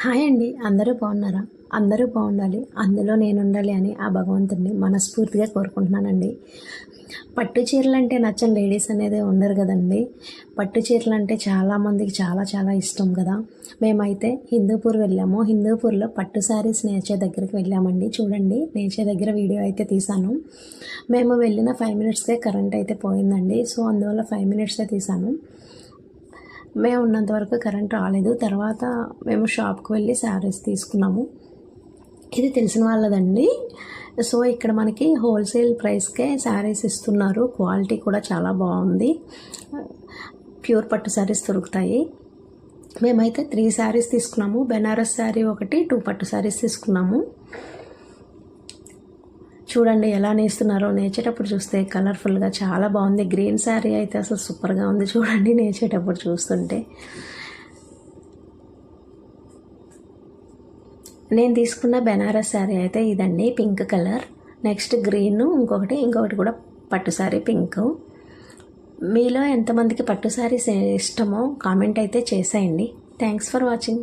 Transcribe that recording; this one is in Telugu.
హాయ్ అండి. అందరూ బాగున్నారా? అందరూ బాగుండాలి. అందులో నేను ఉండాలి అని ఆ భగవంతుడిని మనస్ఫూర్తిగా కోరుకుంటున్నానండి. పట్టు చీరలు అంటే నచ్చని లేడీస్ అనేది ఉండరు కదండి. పట్టు చీరలు అంటే చాలామందికి చాలా చాలా ఇష్టం కదా. మేమైతే హిందూపూర్ వెళ్ళాము. హిందూపూర్లో పట్టు శారీస్ నేచే దగ్గరికి వెళ్ళామండి. చూడండి నేచే దగ్గర వీడియో అయితే తీశాను. మేము వెళ్ళిన ఫైవ్ మినిట్స్కే కరెంట్ అయితే పోయిందండి. సో అందువల్ల ఫైవ్ మినిట్సే తీశాను. మేము ఉన్నంత వరకు కరెంట్ రాలేదు. తర్వాత మేము షాప్కి వెళ్ళి శారీస్ తీసుకున్నాము. ఇది తెలిసిన వాళ్ళదండి. సో ఇక్కడ మనకి హోల్సేల్ ప్రైస్కే శారీస్ ఇస్తున్నారు. క్వాలిటీ కూడా చాలా బాగుంది. ప్యూర్ పట్టు శారీస్ దొరుకుతాయి. మేమైతే త్రీ శారీస్ తీసుకున్నాము. బెనారస్ శారీ ఒకటి టూ పట్టు శారీస్ తీసుకున్నాము. చూడండి ఎలా నేస్తున్నారో. నేచేటప్పుడు చూస్తే కలర్ఫుల్గా చాలా బాగుంది. గ్రీన్ శారీ అయితే అసలు సూపర్గా ఉంది చూడండి నేచేటప్పుడు చూస్తుంటే. నేను తీసుకున్న బెనారస్ శారీ అయితే ఇదండి పింక్ కలర్. నెక్స్ట్ గ్రీన్ ఇంకొకటి ఇంకొకటి కూడా పట్టు శారీ పింక్. మీలో ఎంతమందికి పట్టు శారీస్ ఇష్టమో కామెంట్ అయితే చేసేయండి. Thanks for watching.